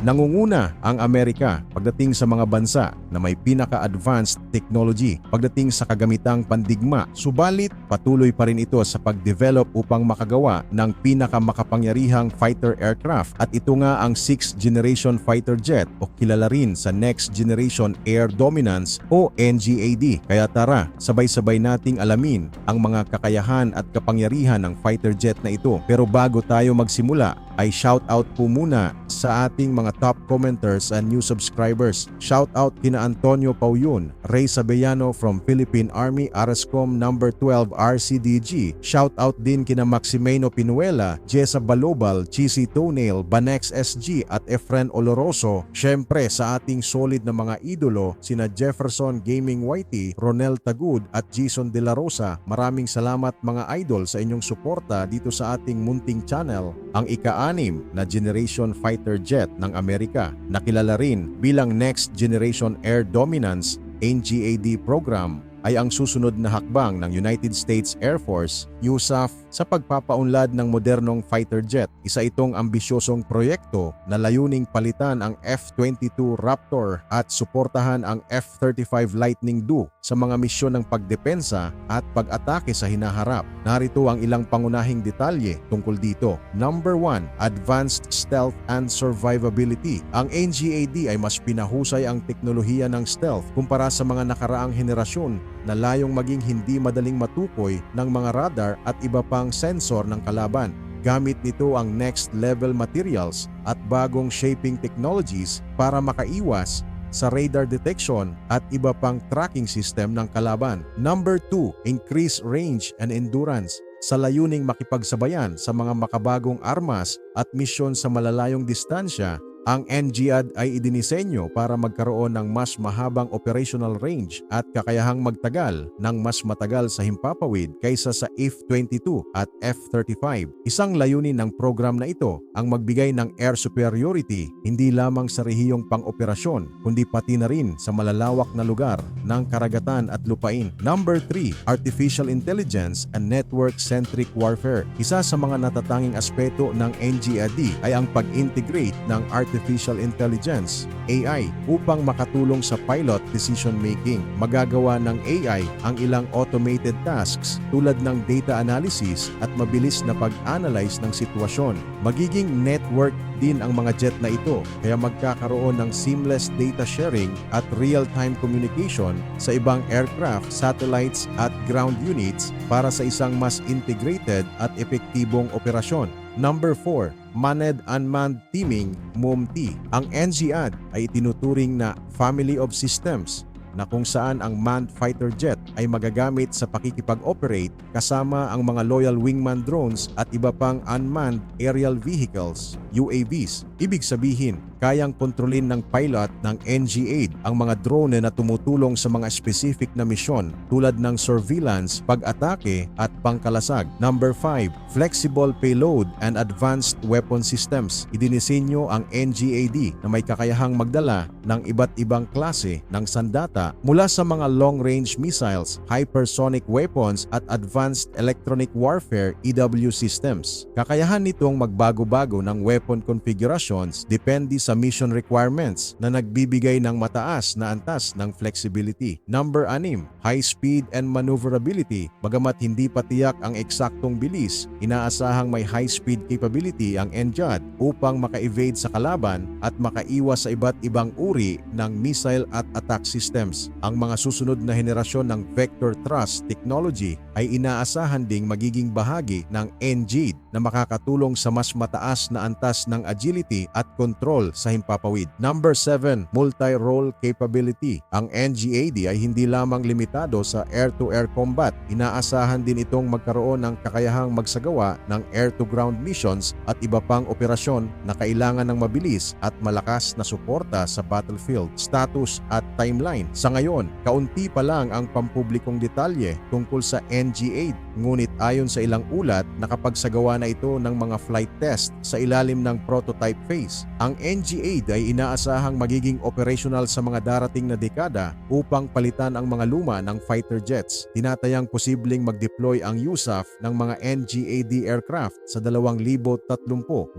Nangunguna ang Amerika pagdating sa mga bansa na may pinaka-advanced technology pagdating sa kagamitang pandigma. Subalit, patuloy pa rin ito sa pag-develop upang makagawa ng pinaka-makapangyarihang fighter aircraft at ito nga ang 6th Generation Fighter Jet o kilala rin sa Next Generation Air Dominance o NGAD. Kaya tara, sabay-sabay nating alamin ang mga kakayahan at kapangyarihan ng fighter jet na ito. Pero bago tayo magsimula, ay shout out po muna sa ating mga top commenters and new subscribers. Shout out kina Antonio Pauyun, Ray Sabellano from Philippine Army RSCOM number 12 RCDG. Shout out din kina Maximeno Pinuela, Jessa Balobal, Cheesy Toenail, Banex SG at Efren Oloroso. Syempre sa ating solid na mga idolo sina Jefferson Gaming Whitey, Ronel Tagud at Jason De La Rosa. Maraming salamat mga idol sa inyong suporta dito sa ating munting channel. Ang ika-anim na Generation Fighter Jet ng Amerika, nakilala rin bilang Next Generation Air Dominance NGAD program ay ang susunod na hakbang ng United States Air Force, USAF, sa pagpapaunlad ng modernong fighter jet. Isa itong ambisyosong proyekto na layuning palitan ang F-22 Raptor at suportahan ang F-35 Lightning II sa mga misyon ng pagdepensa at pag-atake sa hinaharap. Narito ang ilang pangunahing detalye tungkol dito. Number 1, Advanced Stealth and Survivability. Ang NGAD ay mas pinahusay ang teknolohiya ng stealth kumpara sa mga nakaraang henerasyon na layong maging hindi madaling matukoy ng mga radar at iba pang sensor ng kalaban. Gamit nito ang next level materials at bagong shaping technologies para makaiwas sa radar detection at iba pang tracking system ng kalaban. Number 2, increase range and endurance sa layuning makipagsabayan sa mga makabagong armas at misyon sa malalayong distansya ang NGAD ay idinisenyo para magkaroon ng mas mahabang operational range at kakayahang magtagal ng mas matagal sa himpapawid kaysa sa F-22 at F-35. Isang layunin ng program na ito ang magbigay ng air superiority hindi lamang sa rehiyong pang-operasyon kundi pati na rin sa malalawak na lugar ng karagatan at lupain. Number 3, Artificial Intelligence and Network-Centric Warfare. Isa sa mga natatanging aspeto ng NGAD ay ang pag-integrate ng artificial intelligence, AI, upang makatulong sa pilot decision making. Magagawa ng AI ang ilang automated tasks tulad ng data analysis at mabilis na pag-analyze ng sitwasyon. Magiging network din ang mga jet na ito kaya magkakaroon ng seamless data sharing at real-time communication sa ibang aircraft, satellites at ground units para sa isang mas integrated at epektibong operasyon. Number 4, Maned Unmanned Teaming MUMT. Ang NGAD ay tinuturing na Family of Systems na kung saan ang manned fighter jet ay magagamit sa pakikipag-operate kasama ang mga loyal wingman drones at iba pang unmanned aerial vehicles, UAVs. Ibig sabihin, kayang kontrolin ng pilot ng NG-8 ang mga drone na tumutulong sa mga specific na misyon tulad ng surveillance, pag-atake at pangkalasag. Number 5, flexible payload and advanced weapon systems. Idinisenyo ang NGAD na may kakayahang magdala ng iba't ibang klase ng sandata mula sa mga long-range missiles, hypersonic weapons at advanced electronic warfare EW systems. Kakayahan nitong magbago-bago ng weapon configurations depende sa mission requirements na nagbibigay ng mataas na antas ng flexibility. Number 6, high speed and maneuverability. Bagamat hindi pa tiyak ang eksaktong bilis, inaasahang may high speed capability ang NGAD upang maka-evade sa kalaban at makaiwas sa iba't ibang uri ng missile at attack systems. Ang mga susunod na henerasyon ng vector thrust technology ay inaasahan ding magiging bahagi ng NGAD na makakatulong sa mas mataas na antas ng agility at control sa himpapawid. Number 7, multi-role capability. Ang NGAD ay hindi lamang limitado sa air-to-air combat. Inaasahan din itong magkaroon ng kakayahang magsagawa ng air-to-ground missions at iba pang operasyon na kailangan ng mabilis at malakas na suporta sa battlefield, status at timeline. Sa ngayon, kaunti pa lang ang pampublikong detalye tungkol sa NG-8 Ngunit ayon sa ilang ulat, nakapagsagawa na ito ng mga flight test sa ilalim ng prototype phase. Ang NG-8 ay inaasahang magiging operational sa mga darating na dekada upang palitan ang mga luma ng fighter jets. Tinatayang posibleng mag-deploy ang USAF ng mga NG-AD aircraft sa 2030.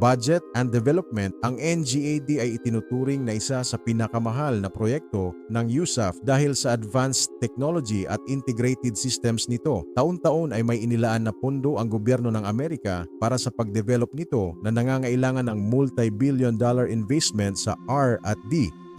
Budget and development, ang NG-AD ay itinuturing na isa sa pinakamahal na proyekto ng USAF dahil sa advanced technology at integrated systems nito. Taon-taon ay may inilaan na pondo ang gobyerno ng Amerika para sa pag-develop nito na nangangailangan ng multi-billion dollar investment sa R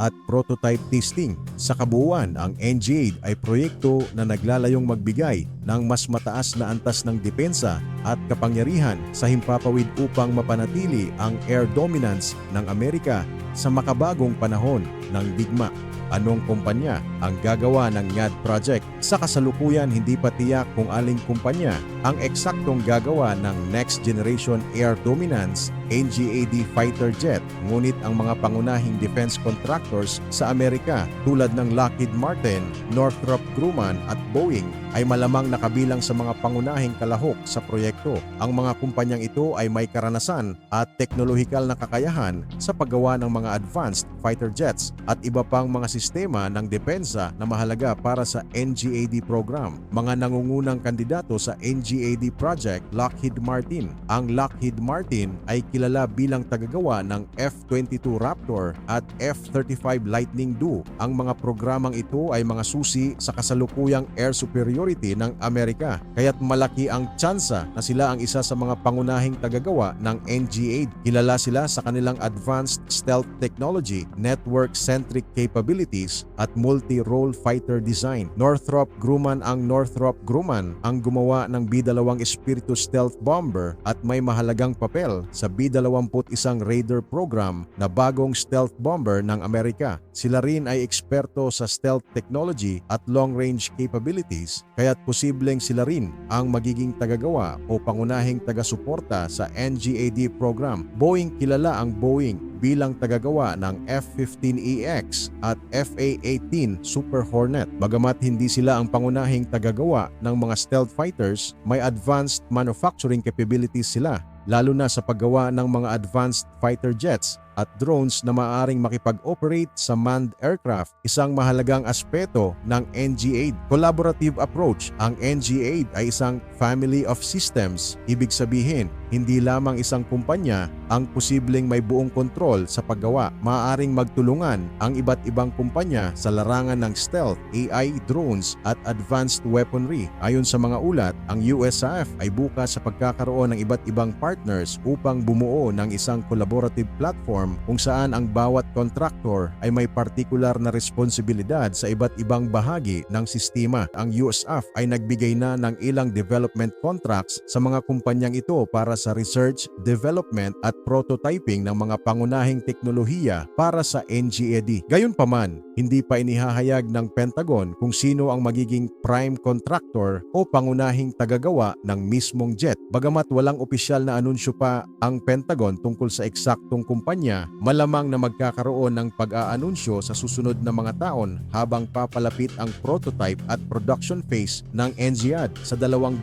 at prototype testing. Sa kabuuan, ang NG-8 ay proyekto na naglalayong magbigay ng mas mataas na antas ng depensa at kapangyarihan sa himpapawid upang mapanatili ang air dominance ng Amerika sa makabagong panahon ng digma. Anong kumpanya ang gagawa ng NGAD project? Sa kasalukuyan, hindi pa tiyak kung aling kumpanya ang eksaktong gagawa ng Next Generation Air Dominance NGAD fighter jet. Ngunit ang mga pangunahing defense contractors sa Amerika tulad ng Lockheed Martin, Northrop Grumman at Boeing ay malamang nakabilang sa mga pangunahing kalahok sa proyekto. Ang mga kumpanyang ito ay may karanasan at teknolohikal na kakayahan sa paggawa ng mga advanced fighter jets at iba pang mga sistema ng depensa na mahalaga para sa NGAD program. Mga nangungunang kandidato sa NGAD project Lockheed Martin. Ang Lockheed Martin ay kilala bilang tagagawa ng F-22 Raptor at F-35 Lightning II. Ang mga programang ito ay mga susi sa kasalukuyang air superiority ng Amerika. Kaya't malaki ang tsansa na sila ang isa sa mga pangunahing tagagawa ng NG-8. Kilala sila sa kanilang advanced stealth technology, network-centric capabilities at multi-role fighter design. Northrop Grumman ang Northrop Grumman ang gumawa ng B-2 Espiritu Stealth Bomber at may mahalagang papel sa B-21 Raider program na bagong stealth bomber ng Amerika. Sila rin ay eksperto sa stealth technology at long-range capabilities kaya't posibleng sila rin ang magiging tagagawa o pangunahing taga-suporta sa NGAD program. Boeing kilala ang Boeing bilang tagagawa ng F-15EX at FA-18 Super Hornet. Bagamat hindi sila ang pangunahing tagagawa ng mga stealth fighters, may advanced manufacturing capabilities sila lalo na sa paggawa ng mga advanced fighter jets at drones na maaaring makipag-operate sa manned aircraft, isang mahalagang aspeto ng NG-8. Collaborative approach, ang NG-8 ay isang family of systems. Ibig sabihin, hindi lamang isang kumpanya ang posibleng may buong kontrol sa paggawa. Maaaring magtulungan ang iba't ibang kumpanya sa larangan ng stealth, AI drones at advanced weaponry. Ayon sa mga ulat, ang USAF ay bukas sa pagkakaroon ng iba't ibang partners upang bumuo ng isang collaborative platform kung saan ang bawat contractor ay may partikular na responsibilidad sa iba't ibang bahagi ng sistema. Ang USAF ay nagbigay na ng ilang development contracts sa mga kumpanyang ito para sa research, development at prototyping ng mga pangunahing teknolohiya para sa NGAD. Gayunpaman, hindi pa inihahayag ng Pentagon kung sino ang magiging prime contractor o pangunahing tagagawa ng mismong jet. Bagamat walang opisyal na anunsyo pa ang Pentagon tungkol sa eksaktong kumpanya, malamang na magkakaroon ng pag-aanunsyo sa susunod na mga taon habang papalapit ang prototype at production phase ng NGAD sa 230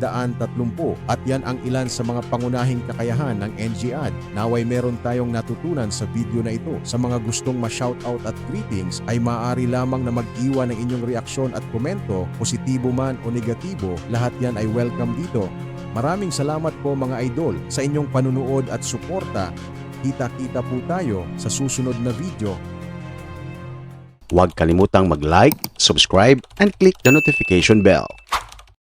at yan ang ilan sa mga pangunahing kakayahan ng NGAD. Naway meron tayong natutunan sa video na ito. Sa mga gustong ma-shoutout at greetings ay maaari lamang na mag-iwan ng inyong reaksyon at komento, positibo man o negatibo, lahat yan ay welcome dito. Maraming salamat po mga idol sa inyong panunood at suporta. Kita-kita po tayo sa susunod na video. Huwag kalimutang mag-like, subscribe, and click the notification bell.